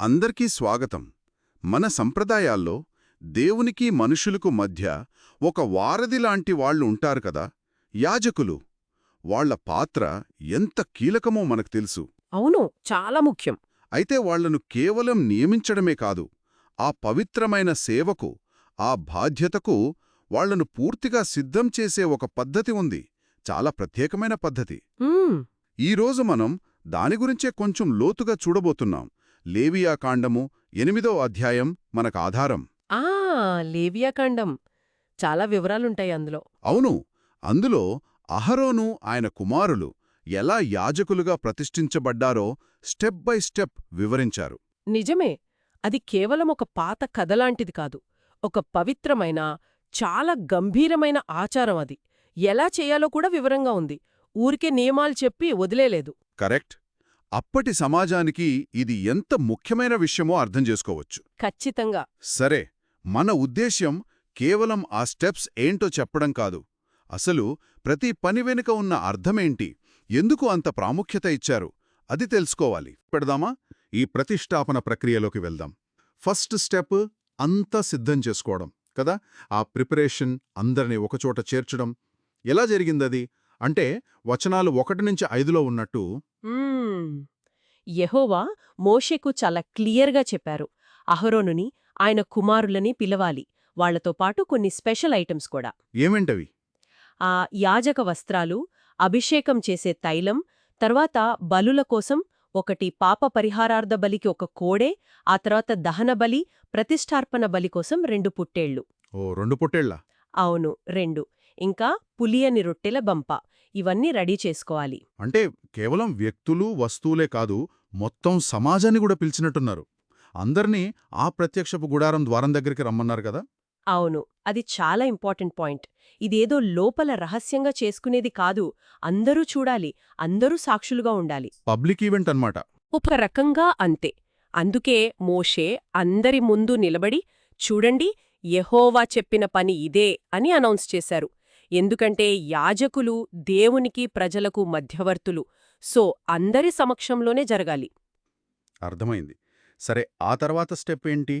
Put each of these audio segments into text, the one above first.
అందరికీ స్వాగతం. మన సంప్రదాయాల్లో దేవునికి మనుషులకు మధ్య ఒక వారధి లాంటి వాళ్ళు ఉంటారు కదా? యాజకులు. వాళ్ళ పాత్ర ఎంత కీలకమో మనకు తెలుసు. అవును చాలా ముఖ్యం. అయితే వాళ్ళను కేవలం నియమించడమే కాదు ఆ పవిత్రమైన సేవకు ఆ బాధ్యతకు వాళ్ళను పూర్తిగా సిద్ధం చేసే ఒక పద్ధతి ఉంది. చాలా ప్రత్యేకమైన పద్ధతి. ఈరోజు మనం దాని గురించే కొంచెం లోతుగా చూడబోతున్నాం. లేవియా కాండము ఎనిమిదో అధ్యాయం మనకు ఆధారం. ఆ లేవియాకాండం చాలా వివరాలుంటాయి అందులో. అవును అందులో అహరోను ఆయన కుమారులు ఎలా యాజకులుగా ప్రతిష్ఠించబడ్డారో స్టెప్ బై స్టెప్ వివరించారు. నిజమే అది కేవలం ఒక పాత కథలాంటిది కాదు ఒక పవిత్రమైన చాలా గంభీరమైన ఆచారం అది. ఎలా చేయాలో కూడా వివరంగా ఉంది. ఊరికే నియమాలు చెప్పి వదిలేలేదు. కరెక్ట్. అప్పటి సమాజానికి ఇది ఎంత ముఖ్యమైన విషయమో అర్థం చేసుకోవచ్చు. ఖచ్చితంగా. సరే మన ఉద్దేశ్యం కేవలం ఆ స్టెప్స్ ఏంటో చెప్పడం కాదు. అసలు ప్రతి పని వెనుక ఉన్న అర్థమేంటి ఎందుకు అంత ప్రాముఖ్యత ఇచ్చారు? అది తెలుసుకోవాలి. పెడదామా? ఈ ప్రతిష్టాపన ప్రక్రియలోకి వెళ్దాం. ఫస్ట్ స్టెప్ అంతా సిద్ధం చేసుకోవడం కదా? ఆ ప్రిపరేషన్ అందరినీ ఒకచోట చేర్చడం. ఎలా జరిగిందది? అంటే వచనాలు ఒకటి నుంచి ఐదులో ఉన్నట్టు. యెహోవా మోషేకు చాలా క్లియర్గా చెప్పారు. అహరోనుని ఆయన కుమారులని పిలవాలి. వాళ్ళతో పాటు కొన్ని స్పెషల్ ఐటమ్స్ కూడా. ఏమేంటవి? ఆ యాజక వస్త్రాలు అభిషేకం చేసే తైలం తర్వాత బలుల కోసం ఒకటి పాప పరిహారార్థ బలికి ఒక కోడే ఆ తర్వాత దహన బలి ప్రతిష్టార్పణ బలి కోసం రెండు పుట్టేళ్ళు ఓ రెండు పొట్టేళ్ళ అవును రెండు. ఇంకా పులియని రొట్టెల బంప. ఇవన్నీ రెడీ చేసుకోవాలి. అంటే కేవలం వ్యక్తులు వస్తువులే కాదు మొత్తం సమాజాన్ని కూడా పిలిచినట్టున్నారు. అందర్నీ ఆ ప్రత్యక్షపు గుడారం ద్వారం దగ్గరికి రమ్మన్నారు కదా? అవును అది చాలా ఇంపార్టెంట్ పాయింట్. ఇదేదో లోపల రహస్యంగా చేసుకునేది కాదు అందరూ చూడాలి అందరూ సాక్షులుగా ఉండాలి. పబ్లిక్ ఈవెంట్ అన్నమాట. ఒక రకంగా అంతే. అందుకే మోషే అందరి ముందు నిలబడి చూడండి యెహోవా చెప్పిన పని ఇదే అని అనౌన్స్ చేశారు. ఎందుకంటే యాజకులు దేవునికి ప్రజలకు మధ్యవర్తులు. సో అందరి సమక్షంలోనే జరగాలి. అర్థమైంది. సరే ఆ తర్వాత స్టెప్ ఏంటి?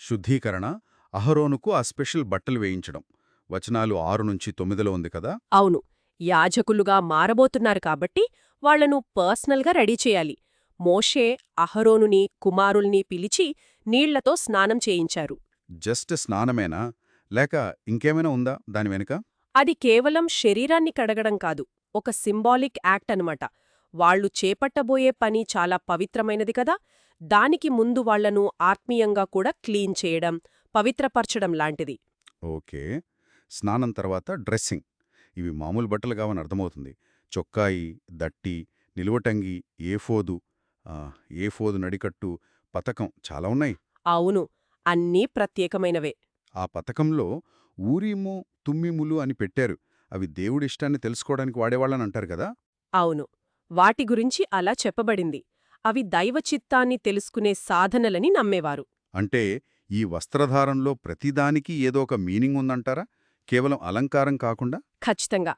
శుద్ధీకరణ అహరోనుకు ఆ స్పెషల్ బట్టలు వేయించడం. వచనాలు ఆరు నుంచి తొమ్మిదిలో ఉంది కదా? అవును. యాజకులుగా మారబోతున్నారు కాబట్టి వాళ్ళను పర్సనల్గా రెడీ చేయాలి. మోషే అహరోనుని కుమారుల్ని పిలిచి నీళ్ళతో స్నానం చేయించారు. జస్ట్ స్నానమేనా? లేక ఇంకేమైనా ఉందా దాని వెనుక? అది కేవలం శరీరాన్ని కడగడం కాదు ఒక సింబాలిక్ యాక్ట్ అనమాట వాళ్ళు చేపట్టబోయే పని చాలా పవిత్రమైనది కదా దానికి ముందు వాళ్ళను ఆత్మీయంగా కూడా క్లీన్ చేయడం పవిత్రపరచడం లాంటిది. ఓకే. స్నానం తర్వాత డ్రెస్సింగ్. ఇవి మామూలు బట్టలు కావని అర్థమవుతుంది. చొక్కాయి దట్టి నిలువటంగి ఏఫోదు ఏఫోదు నడికట్టు పతకం చాలా ఉన్నాయి. అవును అన్నీ ప్రత్యేకమైనవే. ఆ పతకంలో ఊరీము తుమ్మిములు అని పెట్టారు. అవి దేవుడిష్టాన్ని తెలుసుకోవడానికి వాడేవాళ్ళని అంటారు కదా? అవును. వాటి గురించి అలా చెప్పబడింది. అవి దైవ చిత్తాన్ని తెలుసుకునే సాధనలని నమ్మేవారు. అంటే ఈ వస్త్రధారంలో ప్రతిదానికి ఏదో ఒక మీనింగ్ ఉందంటారా? కేవలం అలంకారం కాకుండా? ఖచ్చితంగా.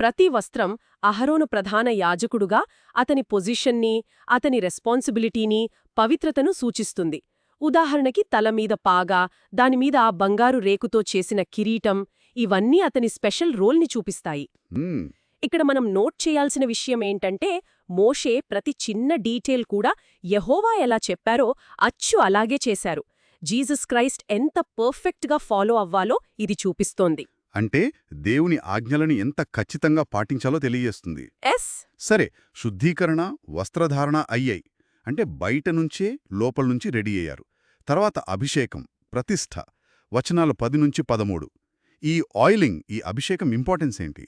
ప్రతి వస్త్రం అహరోను ప్రధాన యాజకుడుగా అతని పొజిషన్ని అతని రెస్పాన్సిబిలిటీని పవిత్రతను సూచిస్తుంది. ఉదాహరణకి తలమీద పాగా దానిమీద ఆ బంగారు రేకుతో చేసిన కిరీటం ఇవన్నీ అతని స్పెషల్ రోల్ని చూపిస్తాయి. ఇక్కడ మనం నోట్ చేయాల్సిన విషయం ఏంటంటే మోషే ప్రతి చిన్న డీటెయిల్ కూడా యెహోవా ఎలా చెప్పారో అచ్చు అలాగే చేశారు. జీసస్ క్రైస్ట్ ఎంత పర్ఫెక్ట్గా ఫాలో అవ్వాలో ఇది చూపిస్తోంది. అంటే దేవుని ఆజ్ఞలను ఎంత ఖచ్చితంగా పాటించాలో తెలియజేస్తుంది. ఎస్. సరే శుద్ధీకరణ వస్త్రధారణ అయ్యాయి. అంటే బయట నుంచే లోపల నుంచి రెడీ అయ్యారు. తర్వాత అభిషేకం ప్రతిష్ఠ వచనాలు పది నుంచి పదమూడు. ఈ ఆయిలింగ్ ఈ అభిషేకం ఇంపార్టెన్స్ ఏంటి?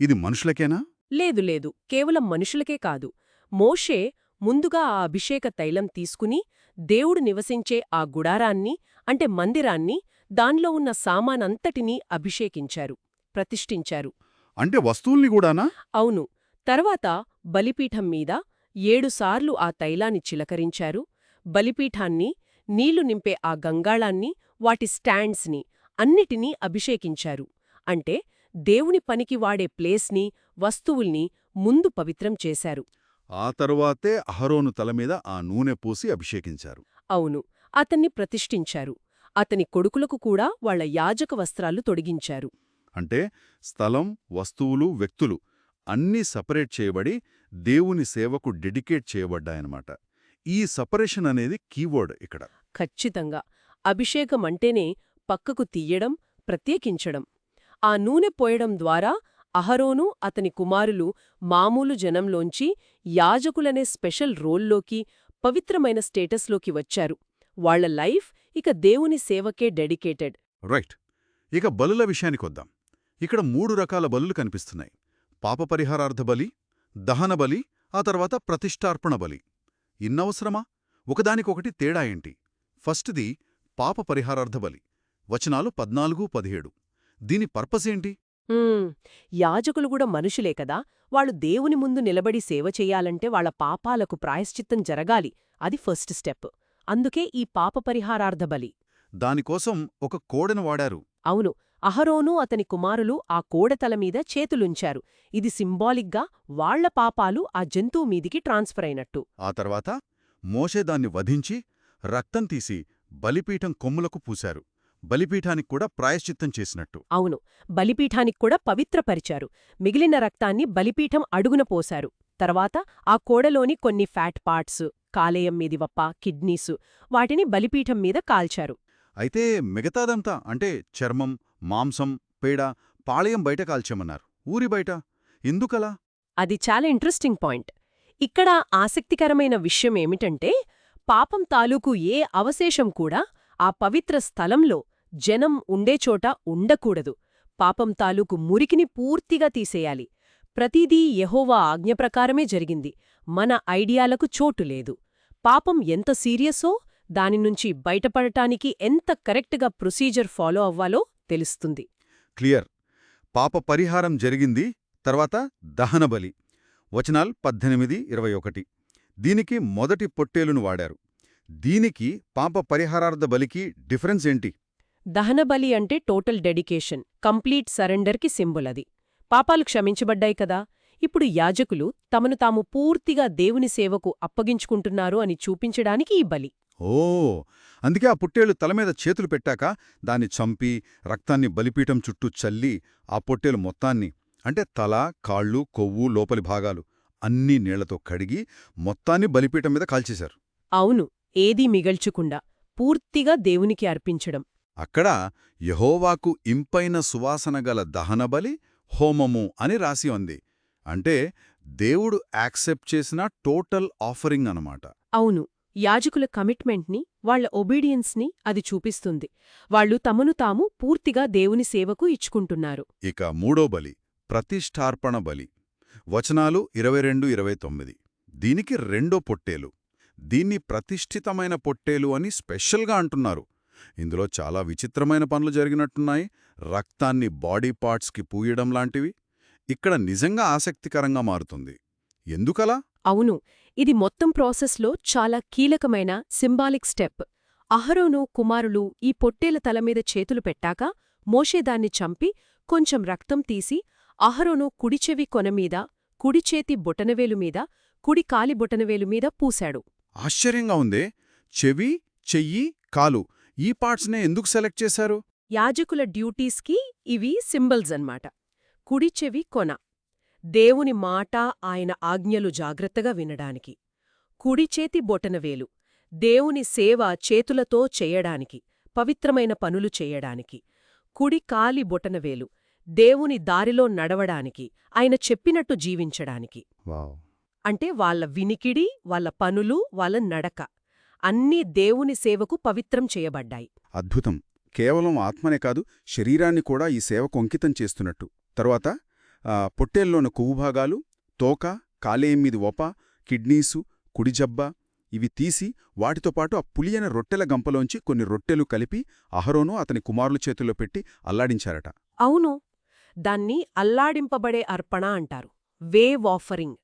ఇది మనుషులకేనా? లేదు లేదు. కేవలం మనుషులకే కాదు. మోషే ముందుగా ఆ అభిషేక తైలం తీసుకుని దేవుడు నివసించే ఆ గుడారాన్ని అంటే మందిరాన్ని దానిలో ఉన్న సామానంతటినీ అభిషేకించారు ప్రతిష్ఠించారు. అంటే వస్తువుల్ని కూడానా అవును. తర్వాత బలిపీఠం మీద ఏడుసార్లు ఆ తైలాన్ని చిలకరించారు. బలిపీఠాన్ని నీళ్ళు నింపే ఆ గంగాళాన్ని వాటి స్టాండ్స్ని అన్నిటినీ అభిషేకించారు. అంటే దేవుని పనికి వాడే ప్లేస్ని వస్తువుల్ని ముందు పవిత్రం చేశారు. ఆ తరువాతే అహరోను తల మీద ఆ నూనె పూసి అభిషేకించారు. అవును అతన్ని ప్రతిష్ఠించారు. అతని కొడుకులకు కూడా వాళ్ళ యాజక వస్త్రాలు తొడిగించారు. అంటే స్థలం వస్తువులు వ్యక్తులు అన్నీ సపరేట్ చేయబడి దేవుని సేవకు డెడికేట్ చేయబడ్డాయన్నమాట. ఈ సపరేషన్ అనేది కీవర్డ్ ఇక్కడ. ఖచ్చితంగా. అభిషేకం అంటేనే పక్కకు తీయడం ప్రత్యేకించడం. ఆ నూనె పోయడం ద్వారా అహరోను అతని కుమారులు మామూలు జనంలోంచి యాజకులనే స్పెషల్ రోల్లోకి పవిత్రమైన స్టేటస్లోకి వచ్చారు. వాళ్ళ లైఫ్ ఇక దేవుని సేవకే డెడికేటెడ్. రైట్. ఇక బలుల విషయానికొద్దాం ఇక్కడ మూడు రకాల బలులు కనిపిస్తున్నాయి. పాపపరిహారార్థ బలి దహన బలి ఆ తర్వాత ప్రతిష్టార్పణ బలి. ఇన్నవసరమా? ఒకదానికొకటి తేడా ఏంటి? ఫస్ట్ది పాప పరిహారార్థ బలి. వచనాలు పద్నాలుగు పదిహేడు. దీని పర్పస్ ఏంటి? ఉమ్, యాజకులు కూడా మనుషులే కదా. వాళ్ళు దేవుని ముందు నిలబడి సేవ చెయ్యాలంటే వాళ్ళ పాపాలకు ప్రాయశ్చిత్తం జరగాలి. అది ఫస్ట్ స్టెప్. అందుకే ఈ పాప పరిహారార్థ బలి. దానికోసం ఒక కోడెను వాడారు. అవును. అహరోను అతని కుమారులు ఆ కోడెతల మీద చేతులుంచారు. ఇది సింబాలిక్గా వాళ్ళ పాపాలు ఆ జంతువు మీదికి ట్రాన్స్ఫర్ అయినట్టు. ఆ తర్వాత మోషే దాన్ని వధించి రక్తం తీసి బలిపీఠం కొమ్ములకు పూశారు. బలిపీఠానికి కూడా ప్రాయశ్చిత్తం చేసినట్టు. అవును బలిపీఠానికి కూడా పవిత్రపరిచారు. మిగిలిన రక్తాన్ని బలిపీఠం అడుగున పోశారు. తర్వాత ఆ కోడలోని కొన్ని ఫ్యాట్ పార్ట్స్ కాలేయం మీది వప్ప కిడ్నీసు వాటిని బలిపీఠం మీద కాల్చారు. అయితే మిగతాదంతా అంటే చర్మం మాంసం పేడ పాళయం బయట కాల్చామన్నారు ఊరి బయట? ఎందుకలా? అది చాలా ఇంట్రెస్టింగ్ పాయింట్. ఇక్కడ ఆసక్తికరమైన విషయం ఏమిటంటే పాపం తాలూకు ఏ అవశేషం కూడా ఆ పవిత్ర స్థలంలో జనం ఉండేచోట ఉండకూడదు. పాపం తాలూకు మురికిని పూర్తిగా తీసేయాలి. ప్రతిదీ యెహోవా ఆజ్ఞ ప్రకారమే జరిగింది. మన ఐడియాలకు చోటు లేదు. పాపం ఎంత సీరియసో దానినుంచి బయటపడటానికి ఎంత కరెక్ట్గా ప్రొసీజర్ ఫాలో అవ్వాలో తెలుస్తుంది. క్లియర్. పాప పరిహారం జరిగింది తర్వాత దహనబలి వచనాల్ పద్దెనిమిది ఇరవై ఒకటి. దీనికి మొదటి పొట్టేలును వాడారు. దీనికి పాప పరిహారార్థ బలికి డిఫరెన్స్ ఏంటి? దహనబలి అంటే టోటల్ డెడికేషన్ కంప్లీట్ సరెండర్కి సింబల్ అది. పాపాలు క్షమించబడ్డాయి కదా. ఇప్పుడు యాజకులు తమను తాము పూర్తిగా దేవుని సేవకు అప్పగించుకుంటున్నారు అని చూపించడానికి ఈ బలి. ఓ అందుకే ఆ పుట్టేలు తల మీద చేతులు పెట్టాక దాన్ని చంపి రక్తాన్ని బలిపీఠం చుట్టూ చల్లి ఆ పొట్టేలు మొత్తాన్ని అంటే తల కాళ్ళు కొవ్వు లోపలి భాగాలు అన్నీ నీళ్ళతో కడిగి మొత్తాన్ని బలిపీఠం మీద కాల్చేశారు. అవును ఏదీ మిగల్చుకుండా పూర్తిగా దేవునికి అర్పించడం. అక్కడ యహోవాకు ఇంపైన సువాసన గల దహనబలి హోమము అని రాసి ఉంది. అంటే దేవుడు యాక్సెప్ట్ చేసిన టోటల్ ఆఫరింగ్ అనమాట అవును యాజకుల కమిట్మెంట్ని వాళ్ళ ఒబీడియన్స్ని అది చూపిస్తుంది. వాళ్ళు తమను తాము పూర్తిగా దేవుని సేవకు ఇచ్చుకుంటున్నారు. ఇక మూడో బలి ప్రతిష్ఠార్పణ బలి. వచనాలు ఇరవై రెండు ఇరవై తొమ్మిది దీనికి రెండో పొట్టేలు. దీన్ని ప్రతిష్ఠితమైన పొట్టేలు అని స్పెషల్గా అంటున్నారు. ఇందులో చాలా విచిత్రమైన పనులు జరిగినట్టున్నాయి. రక్తాన్ని బాడీ పార్ట్స్కి పూయడం లాంటివి. ఇక్కడ నిజంగా ఆసక్తికరంగా మారుతుంది. ఎందుకలా? అవును. ఇది మొత్తం ప్రాసెస్లో చాలా కీలకమైన సింబాలిక్ స్టెప్. అహరోను కుమారులు ఈ పొట్టేల తలమీద చేతులు పెట్టాక మోషే దాన్ని చంపి కొంచెం రక్తం తీసి అహరోను కుడిచెవి కొనమీద కుడిచేతి బొటనవేలు మీద కుడి కాలి బొటనవేలు మీద పూశాడు. ఆశ్చర్యంగా ఉందే! చెవి చెయ్యి కాలు ఈ పార్ట్స్నే ఎందుకు సెలెక్ట్ చేశారు? యాజకుల డ్యూటీస్కి ఇవి సింబల్స్ అన్నమాట. కుడిచెవి కొన. దేవుని మాట ఆయన ఆజ్ఞలు జాగ్రత్తగా వినడానికి. కుడిచేతి బొటనవేలు దేవుని సేవ చేతులతో చేయడానికి పవిత్రమైన పనులు చేయడానికి. కుడి కాలి బొటనవేలు దేవుని దారిలో నడవడానికి ఆయన చెప్పినట్టు జీవించడానికి. వావ్. అంటే వాళ్ళ వినికిడి వాళ్ళ పనులు వాళ్ళ నడక అన్నీ దేవుని సేవకు పవిత్రం చేయబడ్డాయి. అద్భుతం. కేవలం ఆత్మనే కాదు శరీరాన్ని కూడా ఈ సేవకు అంకితం చేస్తున్నట్టు. తరువాత పొట్టేల్లోని కొవ్వు భాగాలు తోక కాలేయం మీది ఒప కిడ్నీసు కుడిజబ్బ ఇవి తీసి వాటితో పాటు ఆ పులియన రొట్టెల గంపలోంచి కొన్ని రొట్టెలు కలిపి అహరోను అతని కుమారుల చేతుల్లో పెట్టి అల్లాడించారట. అవును. దాన్ని అల్లాడింపబడే అర్పణ అంటారు. వేవ్ ఆఫరింగ్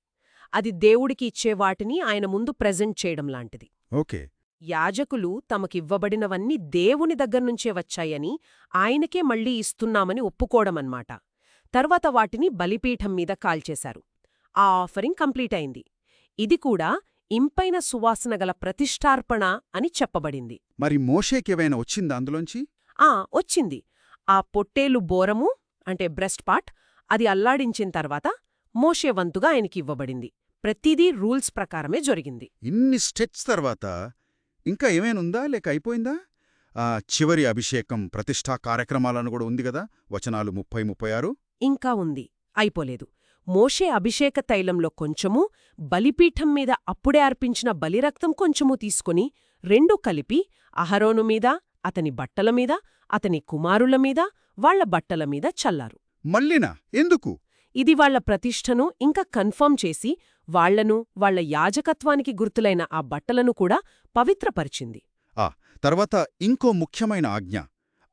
అది దేవుడికి ఇచ్చే వాటిని ఆయన ముందు ప్రెజెంట్ చేయడం లాంటిది. ఓకే. యాజకులు తమకివ్వబడినవన్నీ దేవుని దగ్గర్నుంచే వచ్చాయని ఆయనకే మళ్ళీ ఇస్తున్నామని ఒప్పుకోవడమన్నమాట. తర్వాత వాటిని బలిపీఠం మీద కాల్చేశారు. ఆ ఆఫరింగ్ కంప్లీట్ అయింది. ఇది కూడా ఇంపైన సువాసన గల ప్రతిష్టార్పణ అని చెప్పబడింది. మరి మోషేకేవైనా వచ్చిందా అందులోంచి? ఆ వచ్చింది. ఆ పొట్టేలు బోరము అంటే బ్రెస్ట్ పార్ట్ అది అల్లాడించిన తర్వాత మోషే వంతుగా ఆయనకి ఇవ్వబడింది. ప్రతిదీ రూల్స్ ప్రకారమే జరిగింది. ఇన్ని స్టెప్స్ తర్వాత ఇంకా ఏమైనా ఉందా? లేక అయిపోయిందా? ఆ చివరి అభిషేకం ప్రతిష్టా కార్యక్రమాలను కూడా ఉంది కదా వచనాలు ముప్పై ముప్పై ఆరు. ఇంకా ఉంది. అయిపోలేదు. మోషే అభిషేక తైలంలో కొంచెము బలిపీఠం మీద అప్పుడే అర్పించిన బలిరక్తం కొంచెము తీసుకుని రెండూ కలిపి అహరోను మీద అతని బట్టల మీద అతని కుమారుల మీద వాళ్ళ బట్టల మీద చల్లారు. మళ్ళీనా? ఎందుకు? ఇది వాళ్ళ ప్రతిష్టను ఇంకా కన్ఫర్మ్ చేసి వాళ్ళను వాళ్ళ యాజకత్వానికి గుర్తులైన ఆ బట్టలను కూడా పవిత్రపరిచింది. ఆ తర్వాత ఇంకో ముఖ్యమైన ఆజ్ఞ.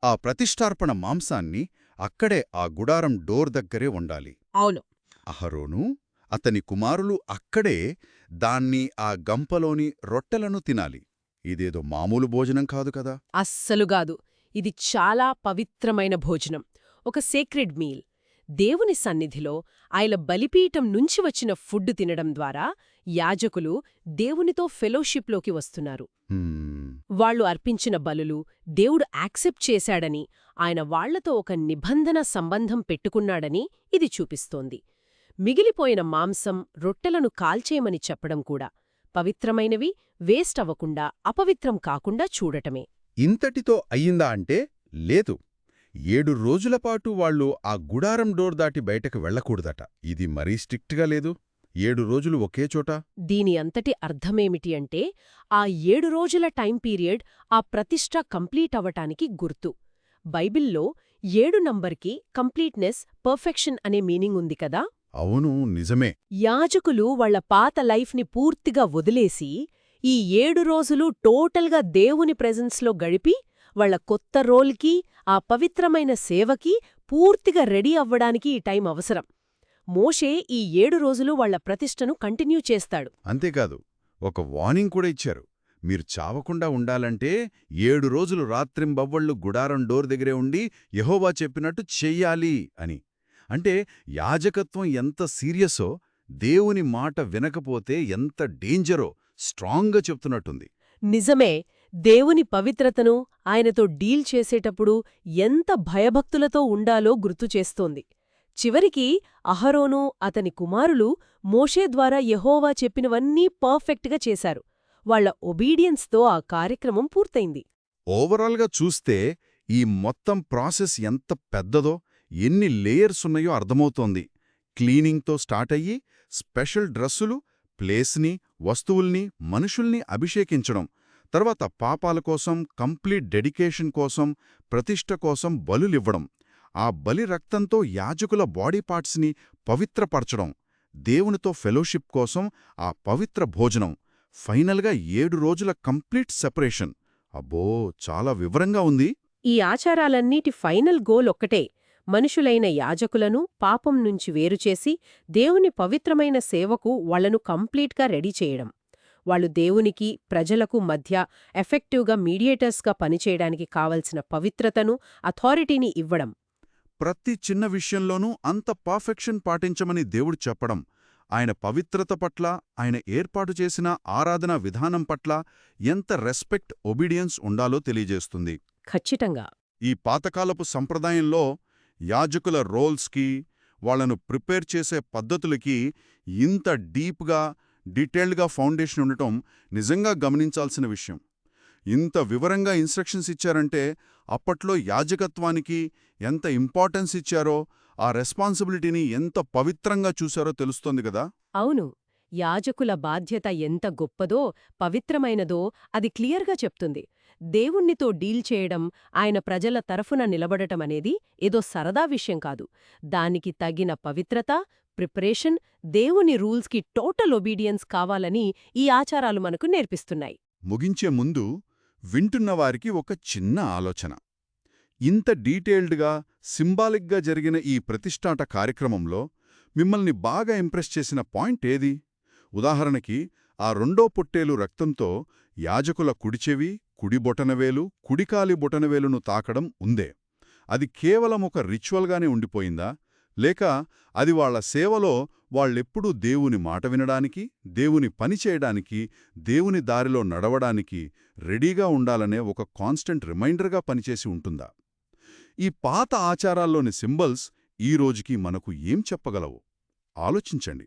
ఆ ప్రతిష్టార్పణ మాంసాన్ని అక్కడే ఆ గుడారం డోర్ దగ్గరే ఉండాలి. అవును. అహరోను అతని కుమారులు అక్కడే దాన్ని ఆ గంపలోని రొట్టెలను తినాలి. ఇదేదో మామూలు భోజనం కాదు కదా. అస్సలుగాదు ఇది చాలా పవిత్రమైన భోజనం. ఒక సేక్రెడ్ మీల్. దేవుని సన్నిధిలో ఆయన బలిపీఠం నుంచి వచ్చిన ఫుడ్ తినడం ద్వారా యాజకులు దేవునితో ఫెలోషిప్లోకి వస్తున్నారు. వాళ్ళు అర్పించిన బలులు దేవుడు యాక్సెప్ట్ చేశాడని ఆయన వాళ్ళతో ఒక నిబంధన సంబంధం పెట్టుకున్నాడని ఇది చూపిస్తోంది. మిగిలిపోయిన మాంసం రొట్టెలను కాల్చేయమని చెప్పడం కూడా పవిత్రమైనవి వేస్ట్ అవ్వకుండా అపవిత్రం కాకుండా చూడటమే. ఇంతటితో అయ్యిందా అంటే లేదు. ఏడు రోజులపాటు వాళ్ళు ఆ గుడారం డోర్ దాటి బయటకు వెళ్ళకూడదట. ఇది మరీ స్ట్రిక్ట్గా లేదు. ఏడు రోజులు ఒకే చోట? దీని అంతటి అర్థమేమిటి అంటే ఆ ఏడు రోజుల టైం పీరియడ్ ఆ ప్రతిష్ట కంప్లీట్ అవ్వటానికి గుర్తు. బైబిల్లో ఏడు నంబర్కి కంప్లీట్నెస్ పర్ఫెక్షన్ అనే మీనింగ్ ఉంది కదా? అవును నిజమే. యాజకులు వాళ్ళ పాత లైఫ్ని పూర్తిగా వదిలేసి ఈ ఏడు రోజులు టోటల్గా దేవుని ప్రెజెన్స్లో గడిపి వాళ్ళ కొత్త రోల్కి ఆ పవిత్రమైన సేవకి పూర్తిగా రెడీ అవ్వడానికి ఈ టైం అవసరం. మోషే ఈ ఏడు రోజులు వాళ్ళ ప్రతిష్టను కంటిన్యూ చేస్తాడు. అంతేకాదు ఒక వార్నింగ్ కూడా ఇచ్చారు. మీరు చావకుండా ఉండాలంటే ఏడు రోజులు రాత్రింబవ్వళ్ళు గుడారం డోర్ దగ్గరే ఉండి యెహోవా చెప్పినట్టు చెయ్యాలి అని. అంటే యాజకత్వం ఎంత సీరియసో దేవుని మాట వినకపోతే ఎంత డేంజరో స్ట్రాంగ్గా చెప్తున్నట్టుంది. నిజమే దేవుని పవిత్రతను ఆయనతో డీల్ చేసేటప్పుడు ఎంత భయభక్తులతో ఉండాలో గుర్తుచేస్తోంది చివరికి అహరోను అతని కుమారులు మోషే ద్వారా యహోవా చెప్పినవన్నీ పర్ఫెక్ట్గా చేశారు. వాళ్ళ ఒబీడియన్స్తో ఆ కార్యక్రమం పూర్తయింది. ఓవరాల్గా చూస్తే ఈ మొత్తం ప్రాసెస్ ఎంత పెద్దదో ఎన్ని లేయర్స్ ఉన్నాయో అర్థమవుతోంది. క్లీనింగ్తో స్టార్ట్ అయ్యి స్పెషల్ డ్రెస్సులు ప్లేస్ని వస్తువుల్ని మనుషుల్ని అభిషేకించడం. తర్వాత పాపాల కోసం కంప్లీట్ డెడికేషన్ కోసం ప్రతిష్ట కోసం బలులివ్వడం. ఆ బలి రక్తంతో యాజకుల బాడీ పార్ట్స్ని పవిత్రపరచడం. దేవునితో ఫెలోషిప్ కోసం ఆ పవిత్ర భోజనం. ఫైనల్గా ఏడు రోజుల కంప్లీట్ సెపరేషన్. అబ్బో చాలా వివరంగా ఉంది. ఈ ఆచారాలన్నిటి ఫైనల్ గోల్ ఒక్కటే. మనుషులైన యాజకులను పాపం నుంచి వేరుచేసి దేవుని పవిత్రమైన సేవకు వాళ్ళను కంప్లీట్గా రెడీ చేయడం. వాళ్ళు దేవునికి ప్రజలకు మధ్య ఎఫెక్టివ్గా మీడియేటర్స్గా పనిచేయడానికి కావలసిన పవిత్రతను అథారిటీని ఇవ్వడం. ప్రతి చిన్న విషయంలోనూ అంత పర్ఫెక్షన్ పాటించమని దేవుడు చెప్పడం ఆయన పవిత్రత పట్ల ఆయన ఏర్పాటు చేసిన ఆరాధనా విధానం పట్ల ఎంత రెస్పెక్ట్ ఒబీడియన్స్ ఉండాలో తెలియజేస్తుంది. ఖచ్చితంగా. ఈ పాతకాలపు సంప్రదాయంలో యాజకుల రోల్స్కి వాళ్ళను ప్రిపేర్ చేసే పద్ధతులకి ఇంత డీప్గా డీటెయిల్డ్గా ఫౌండేషన్ ఉండటం నిజంగా గమనించాల్సిన విషయం. ఇంత వివరంగా ఇన్స్ట్రక్షన్స్ ఇచ్చారంటే అప్పట్లో యాజకత్వానికి ఎంత ఇంపార్టెన్స్ ఇచ్చారో ఆ రెస్పాన్సిబిలిటీని ఎంత పవిత్రంగా చూశారో తెలుస్తోంది కదా? అవును. యాజకుల బాధ్యత ఎంత గొప్పదో పవిత్రమైనదో అది క్లియర్గా చెప్తుంది. దేవుణ్ణితో డీల్ చేయడం ఆయన ప్రజల తరఫున నిలబడటమనేది ఏదో సరదా విషయం కాదు. దానికి తగిన పవిత్రత ప్రిపరేషన్ దేవుని రూల్స్కి టోటల్ ఒబీడియన్స్ కావాలని ఈ ఆచారాలు మనకు నేర్పిస్తున్నాయి. ముగించే ముందు వింటున్నవారికి ఒక చిన్న ఆలోచన. ఇంత డీటెయిల్డ్గా సింబాలిక్గా జరిగిన ఈ ప్రతిష్టాట కార్యక్రమంలో మిమ్మల్ని బాగా ఇంప్రెస్ చేసిన పాయింట్ ఏది? ఉదాహరణకి ఆ రెండో పొట్టేలు రక్తంతో యాజకుల కుడిచెవి కుడి బొటనవేలు కుడికాలి బొటనవేలును తాకడం ఉందే. అది కేవలం ఒక రిచువల్గానే ఉండిపోయిందా? లేక అది వాళ్ళ సేవలో వాళ్ళెప్పుడూ దేవుని మాట వినడానికి దేవుని పని చేయడానికి దేవుని దారిలో నడవడానికి రెడీగా ఉండాలనే ఒక కాన్స్టెంట్ రిమైండర్గా పనిచేసి ఉంటుందా? ఈ పాత ఆచారాల్లోని సింబల్స్ ఈ రోజుకి మనకు ఏం చెప్పగలవు? ఆలోచించండి.